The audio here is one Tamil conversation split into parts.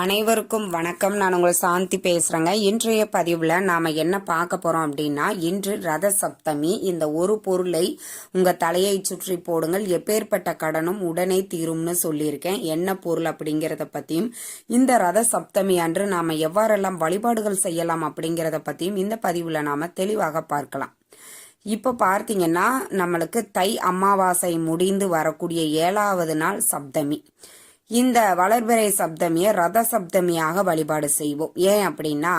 அனைவருக்கும் வணக்கம். நான் உங்கள் சாந்தி பேசுகிறேங்க இன்றைய பதிவில் நாம் என்ன பார்க்க போகிறோம் அப்படின்னா இன்று ரத சப்தமி இந்த ஒரு பொருளை உங்கள் தலையை சுற்றி போடுங்கள். எப்பேற்பட்ட கடனும் உடனே தீரும்னு சொல்லியிருக்கேன். என்ன பொருள் அப்படிங்கிறத பற்றியும் இந்த ரத சப்தமி அன்று நாம் எவ்வாறெல்லாம் வழிபாடுகள் செய்யலாம் அப்படிங்கிறத பற்றியும் இந்த பதிவில் நாம் தெளிவாக பார்க்கலாம். இப்போ பார்த்தீங்கன்னா நம்மளுக்கு தை அமாவாசை முடிந்து வரக்கூடிய ஏழாவது நாள் சப்தமி. இந்த வளர்பிறை சப்தமியை ரத சப்தமியாக வழிபாடு செய்வோம். ஏன் அப்படின்னா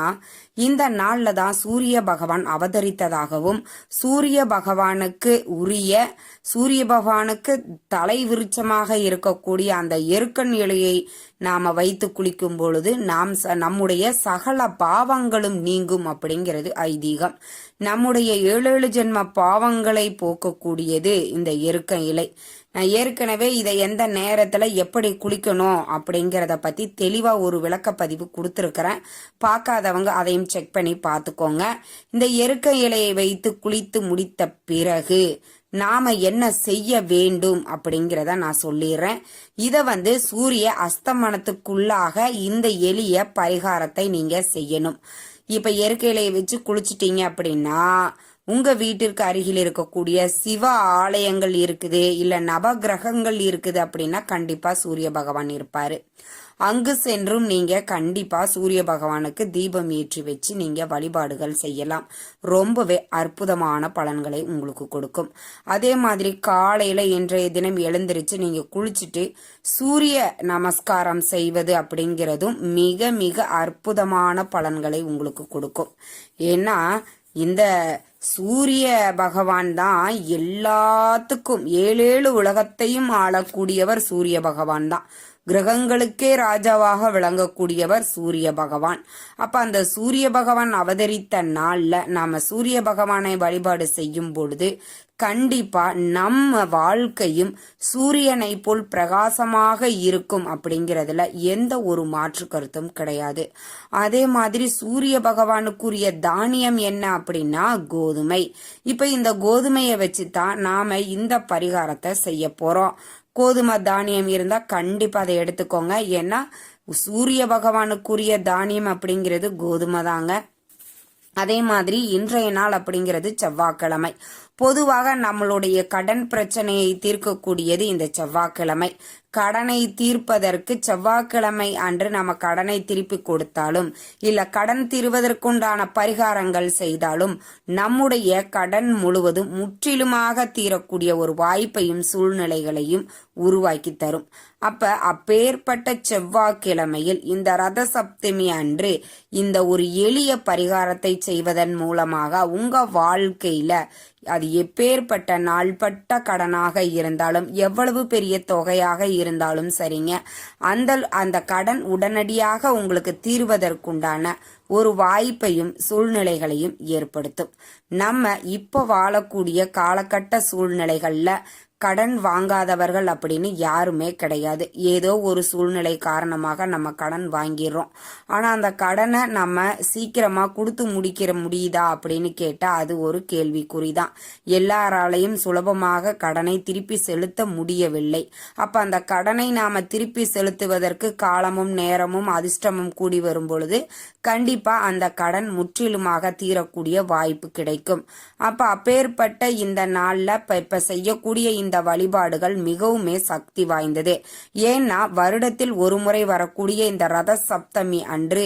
இந்த நாள்ல தான் சூரிய பகவான் அவதரித்ததாகவும் சூரிய பகவானுக்கு உரிய சூரிய பகவானுக்கு தலை விருட்சமாக இருக்கக்கூடிய அந்த எருக்கன் இலையை நாம வைத்து குளிக்கும் பொழுது நாம் ச- நம்முடைய சகல பாவங்களும் நீங்கும் அப்படிங்கிறது ஐதீகம். நம்முடைய ஏழு ஏழு ஜென்ம பாவங்களை போக்கக்கூடியது இந்த எருக்க இலை. நான் ஏற்கனவே இதை எந்த நேரத்துல எப்படி குளிக்கணும் அப்படிங்கிறத பத்தி தெளிவா ஒரு விளக்கப்பதிவு கொடுத்துருக்கிறேன். பார்க்காதவங்க அதையும் செக் பண்ணி பார்த்துக்கோங்க. இந்த எருக்க இலையை வைத்து குளித்து முடித்த பிறகு நாம என்ன செய்ய வேண்டும் அப்படிங்கிறத நான் சொல்லிடுறேன். இதை வந்து சூரிய அஸ்தமனத்துக்குள்ளாக இந்த எளிய பரிகாரத்தை நீங்க செய்யணும். இப்ப இயற்கையிலையை வச்சு குளிச்சிட்டீங்க அப்படின்னா உங்க வீட்டிற்கு அருகில் இருக்கக்கூடிய சிவ ஆலயங்கள் இருக்குது இல்ல நவகிரகங்கள் இருக்குது அப்படின்னா கண்டிப்பா சூரிய பகவான் இருப்பாரு. அங்கு சென்றும் நீங்க கண்டிப்பா சூரிய பகவானுக்கு தீபம் ஏற்றி வச்சு நீங்க வழிபாடுகள் செய்யலாம். ரொம்பவே அற்புதமான பலன்களை உங்களுக்கு கொடுக்கும். அதே மாதிரி காலையில இன்றைய தினம் எழுந்திருச்சு நீங்க குளிச்சுட்டு சூரிய நமஸ்காரம் செய்வது அப்படிங்கிறதும் மிக மிக அற்புதமான பலன்களை உங்களுக்கு கொடுக்கும். ஏன்னா இந்த சூரிய பகவான் தான் எல்லாத்துக்கும் ஏழேழு உலகத்தையும் ஆளக்கூடியவர் சூரிய பகவான் தான். கிரகங்களுக்கே ராஜாவாக விளங்கக்கூடியவர் சூரிய பகவான். அப்ப அந்த சூரிய பகவான் அவதரித்த நாள்ல நாம சூரிய பகவானை வழிபாடு செய்யும் பொழுது கண்டிப்பா நம்ம வாழ்க்கையும் சூரியனை போல் பிரகாசமாக இருக்கும் அப்படிங்கிறதுல எந்த ஒரு மாற்று கருத்தும் கிடையாது. அதே மாதிரி சூரிய பகவானுக்குரிய தானியம் என்ன அப்படின்னா கோதுமை. இப்ப இந்த கோதுமையை வச்சு தான் நாம இந்த பரிகாரத்தை செய்ய போறோம். கோதுமை தானியம் இருந்தால் கண்டிப்பாக அதை எடுத்துக்கோங்க. ஏன்னா சூரிய பகவானுக்குரிய தானியம் அப்படிங்கிறது கோதுமை தாங்க. அதே மாதிரி இன்றைய நாள் அப்படிங்கிறது செவ்வாய்க்கிழமை. பொதுவாக நம்மளுடைய கடன் பிரச்சனையை தீர்க்கக்கூடியது இந்த செவ்வாய்க்கிழமை. கடனை தீர்ப்பதற்கு செவ்வாய்க்கிழமை அன்று நம்ம கடனை திருப்பி கொடுத்தாலும் இல்ல கடன் தீர்வதற்குண்டான பரிகாரங்கள் செய்தாலும் நம்முடைய கடன் முழுவதும் முற்றிலுமாக தீரக்கூடிய ஒரு வாய்ப்பையும் சூழ்நிலைகளையும் உருவாக்கி தரும். அப்ப அப்பேற்பட்ட செவ்வாய்க்கிழமையில் இந்த ரத சப்தமி அன்று இந்த ஒரு எளிய பரிகாரத்தை செய்வதன் மூலமாக உங்க வாழ்க்கையில அது எப்பேற்பட்ட நாள்பட்ட கடனாக இருந்தாலும் எவ்வளவு பெரிய தொகையாக இருந்தாலும் சரிங்க. அந்த அந்த கடன் உடனடியாக உங்களுக்கு தீர்வதற்குண்டான ஒரு வாய்ப்பையும் சூழ்நிலைகளையும் ஏற்படுத்தும். நம்ம இப்போ வாழக்கூடிய காலகட்ட சூழ்நிலைகளில் கடன் வாங்காதவர்கள் அப்படின்னு யாருமே கிடையாது. ஏதோ ஒரு சூழ்நிலை காரணமாக நம்ம கடன் வாங்கிடுறோம். ஆனா அந்த கடனை நம்ம சீக்கிரமா கொடுத்து முடிக்கிற முடியுதா அப்படின்னு கேட்டா அது ஒரு கேள்விக்குறிதான். எல்லாராலையும் சுலபமாக கடனை திருப்பி செலுத்த முடியவில்லை. அப்ப அந்த கடனை நாம திருப்பி செலுத்துவதற்கு காலமும் நேரமும் அதிர்ஷ்டமும் கூடி வரும் பொழுது கண்டிப்பா அந்த கடன் முற்றிலுமாக தீரக்கூடிய வாய்ப்பு கிடைக்கும். அப்ப அப்பேற்பட்ட இந்த நாள்ல இப்ப செய்யக்கூடிய இந்த வழிபாடுகள் மிகவுமே சக்தி வாய்ந்தது. ஏன்னா வருடத்தில் ஒரு முறை வரக்கூடிய இந்த ரத சப்தமி அன்று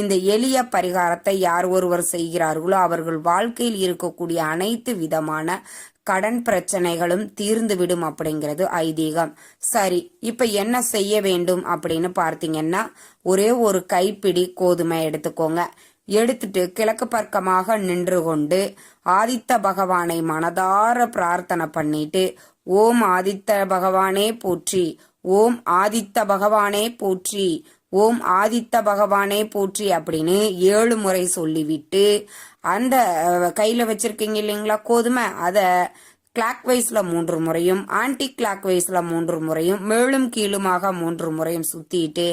இந்த எளிய பரிகாரத்தை யார் ஒருவர் செய்கிறார்களோ அவர்கள் வாழ்க்கையில் இருக்கக்கூடிய அனைத்து விதமான கடன் பிரச்சனைகளும் தீர்ந்துவிடும் அப்படிங்கிறது ஐதீகம். சரி இப்ப என்ன செய்ய வேண்டும் அப்படின்னு பார்த்தீங்கன்னா ஒரே ஒரு கைப்பிடி கோதுமை எடுத்துக்கோங்க. எடுத்துட்டு கிழக்கு பக்கமாக நின்று கொண்டு ஆதித்த பகவானை மனதார பிரார்த்தனை பண்ணிட்டு ஓம் ஆதித்த பகவானே போற்றி ஓம் ஆதித்த பகவானே போற்றி ஓம் ஆதித்த பகவானே போற்றி அப்படின்னு ஏழு முறை சொல்லிவிட்டு அந்த கையில் கையில வச்சிருக்கீங்க இல்லைங்களா கோதுமை? அதை கிளாக் வைஸ்ல மூன்று முறையும் ஆன்டி கிளாக் வைஸ்ல மூன்று முறையும் மேலும் கீழுமாக மூன்று முறையும் சுத்திட்டு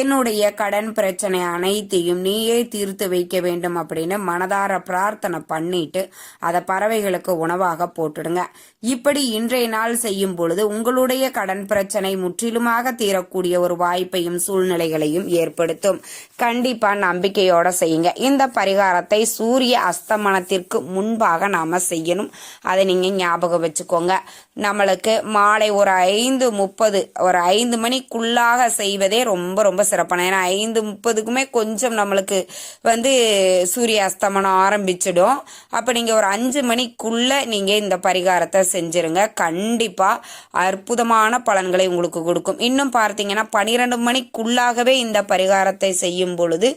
என்னுடைய கடன் பிரச்சனை அனைத்தையும் நீயே தீர்த்து வைக்க வேண்டும் அப்படின்னு மனதார பிரார்த்தனை பண்ணிட்டு அதை பறவைகளுக்கு உணவாக போட்டுடுங்க. இப்படி இன்றைய நாள் செய்யும் பொழுது உங்களுடைய கடன் பிரச்சனை முற்றிலுமாக தீரக்கூடிய ஒரு வாய்ப்பையும் சூழ்நிலைகளையும் ஏற்படுத்தும். கண்டிப்பா நம்பிக்கையோட செய்யுங்க. இந்த பரிகாரத்தை சூரிய அஸ்தமனத்திற்கு முன்பாக நாம செய்யணும். அதை நீங்க ஞாபகம் வச்சுக்கோங்க. நம்மளுக்கு மாலை ஒரு ஐந்து முப்பது ஒரு ஐந்து மணிக்குள்ளாக செய்வதே ரொம்ப ரொம்ப சிறப்பான. ஏன்னா ஐந்து முப்பதுக்குமே கொஞ்சம் நம்மளுக்கு வந்து சூரிய அஸ்தமனம் ஆரம்பிச்சிடும். அப்போ நீங்கள் ஒரு அஞ்சு மணிக்குள்ள நீங்கள் இந்த பரிகாரத்தை செஞ்சிருங்க. கண்டிப்பாக அற்புதமான பலன்களை உங்களுக்கு கொடுக்கும். இன்னும் பார்த்தீங்கன்னா பனிரெண்டு மணிக்குள்ளாகவே இந்த பரிகாரத்தை செய்யும் பொழுது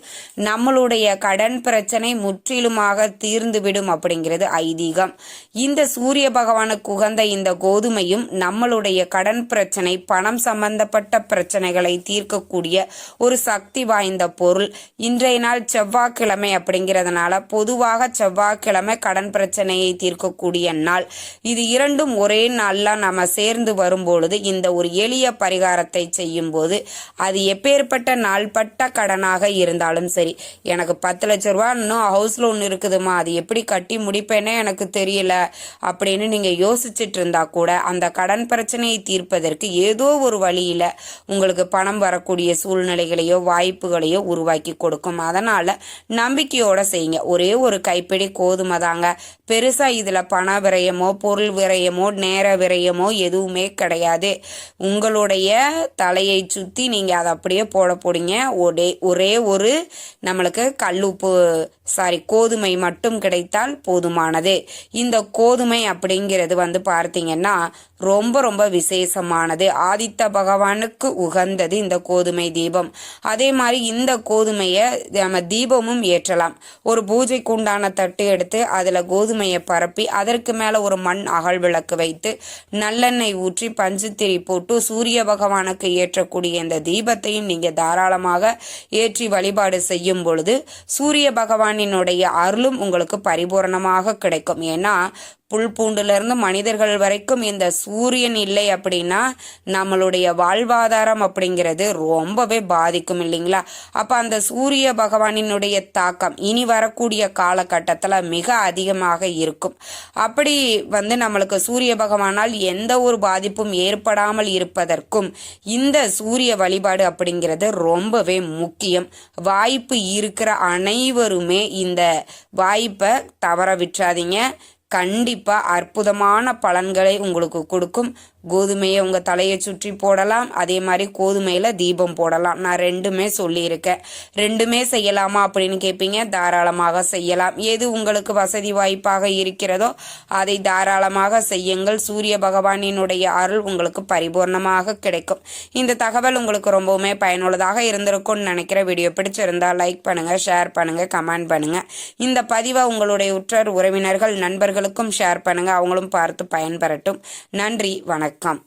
நம்மளுடைய கடன் பிரச்சனை முற்றிலுமாக தீர்ந்துவிடும் அப்படிங்கிறது ஐதீகம். இந்த சூரிய பகவான் பகவானுக்கு உகந்த இந்த கோதுமையும் நம்மளுடைய கடன் பிரச்சனை பணம் சம்பந்தப்பட்ட பிரச்சனைகளை தீர்க்கக்கூடிய ஒரு சக்தி வாய்ந்த பொருள். இன்றைய நாள் செவ்வாய்க்கிழமை அப்படிங்கிறதுனால பொதுவாக செவ்வாய்க்கிழமை கடன் பிரச்சனையை தீர்க்கக்கூடிய நாள். இது இரண்டும் ஒரே நாளில் நம்ம சேர்ந்து வரும்பொழுது இந்த ஒரு எளிய பரிகாரத்தை செய்யும்போது அது எப்பேற்பட்ட நாள்பட்ட கடனாக இருந்தாலும் சரி எனக்கு பத்து லட்ச ரூபா இன்னும் ஹவுஸ் லோன் இருக்குதுமா அது எப்படி கட்டி முடிப்பேனே எனக்கு தெரியல அப்படின்னு நீங்கள் யோசிச்சுட்டு இருந்தா கூட அந்த கடன் பிரச்சனையை தீர்ப்பதற்கு ஏதோ ஒரு வழியில் உங்களுக்கு பணம் வரக்கூடிய சூழ்நிலைகளையோ வாய்ப்புகளையோ உருவாக்கி கொடுக்கும். அதனால் நம்பிக்கையோடு செய்யுங்க. ஒரே ஒரு கைப்பிடி கோதுமை தாங்க. பெருசாக இதில் பண விரயமோ பொருள் விரயமோ நேர விரயமோ எதுவுமே கிடையாது. உங்களுடைய தலையை சுற்றி நீங்கள் அதை அப்படியே போட போடுங்க. ஒரே ஒரே ஒரு நம்மளுக்கு கல்லுப்பு சாரி கோதுமை மட்டும் கிடைத்தால் போதுமானது. இந்த கோதுமை அப்படிங்கிறது வந்து பார்த்தீங்கன்னா ரொம்ப ரொம்ப விசேஷமானது. ஆதித்த பகவானுக்கு உகந்தது இந்த கோதுமை தீபம். அதே மாதிரி இந்த கோதுமையை நம்ம தீபமும் ஏற்றலாம். ஒரு பூஜைக்கு உண்டான தட்டு எடுத்து அதில் கோதுமையை பரப்பி அதற்கு மேலே ஒரு மண் அகல் விளக்கு வைத்து நல்லெண்ணெய் ஊற்றி பஞ்சுத்திரி போட்டு சூரிய பகவானுக்கு ஏற்றக்கூடிய இந்த தீபத்தையும் நீங்கள் தாராளமாக ஏற்றி வழிபாடு செய்யும் பொழுது சூரிய பகவானினுடைய அருளும் உங்களுக்கு பரிபூரணமாக கிடைக்கும். ஏன்னா புல் பூண்டுலேருந்து மனிதர்கள் வரைக்கும் இந்த சூரியன் இல்லை அப்படின்னா நம்மளுடைய வாழ்வாதாரம் அப்படிங்கிறது ரொம்பவே பாதிக்கும் இல்லைங்களா? அப்போ அந்த சூரிய பகவானினுடைய தாக்கம் இனி வரக்கூடிய காலகட்டத்தில் மிக அதிகமாக இருக்கும். அப்படி வந்து நம்மளுக்கு சூரிய பகவானால் எந்த ஒரு பாதிப்பும் ஏற்படாமல் இருப்பதற்கும் இந்த சூரிய வழிபாடு அப்படிங்கிறது ரொம்பவே முக்கியம். வாய்ப்பு இருக்கிற அனைவருமே இந்த வாய்ப்பை தவற விட்டுறாதீங்க. கண்டிப்பாக அற்புதமான பலன்களை உங்களுக்கு கொடுக்கும். கோதுமையை உங்கள் தலையை சுற்றி போடலாம். அதே மாதிரி கோதுமையில் தீபம் போடலாம். நான் ரெண்டுமே சொல்லியிருக்கேன். ரெண்டுமே செய்யலாமா அப்படின்னு கேட்பீங்க தாராளமாக செய்யலாம். எது உங்களுக்கு வசதி வாய்ப்பாக இருக்கிறதோ அதை தாராளமாக செய்யுங்கள். சூரிய பகவானினுடைய அருள் உங்களுக்கு பரிபூர்ணமாக கிடைக்கும். இந்த தகவல் உங்களுக்கு ரொம்பவுமே பயனுள்ளதாக இருந்திருக்கும்னு நினைக்கிற வீடியோ பிடிச்சிருந்தால் லைக் பண்ணுங்கள் ஷேர் பண்ணுங்கள் கமெண்ட் பண்ணுங்கள் இந்த பதிவை உங்களுடைய உற்றார் உறவினர்கள் நண்பர்களுக்கும் ஷேர் பண்ணுங்கள் அவங்களும் பார்த்து பயன்பெறட்டும். நன்றி வணக்கம். வணக்கம்.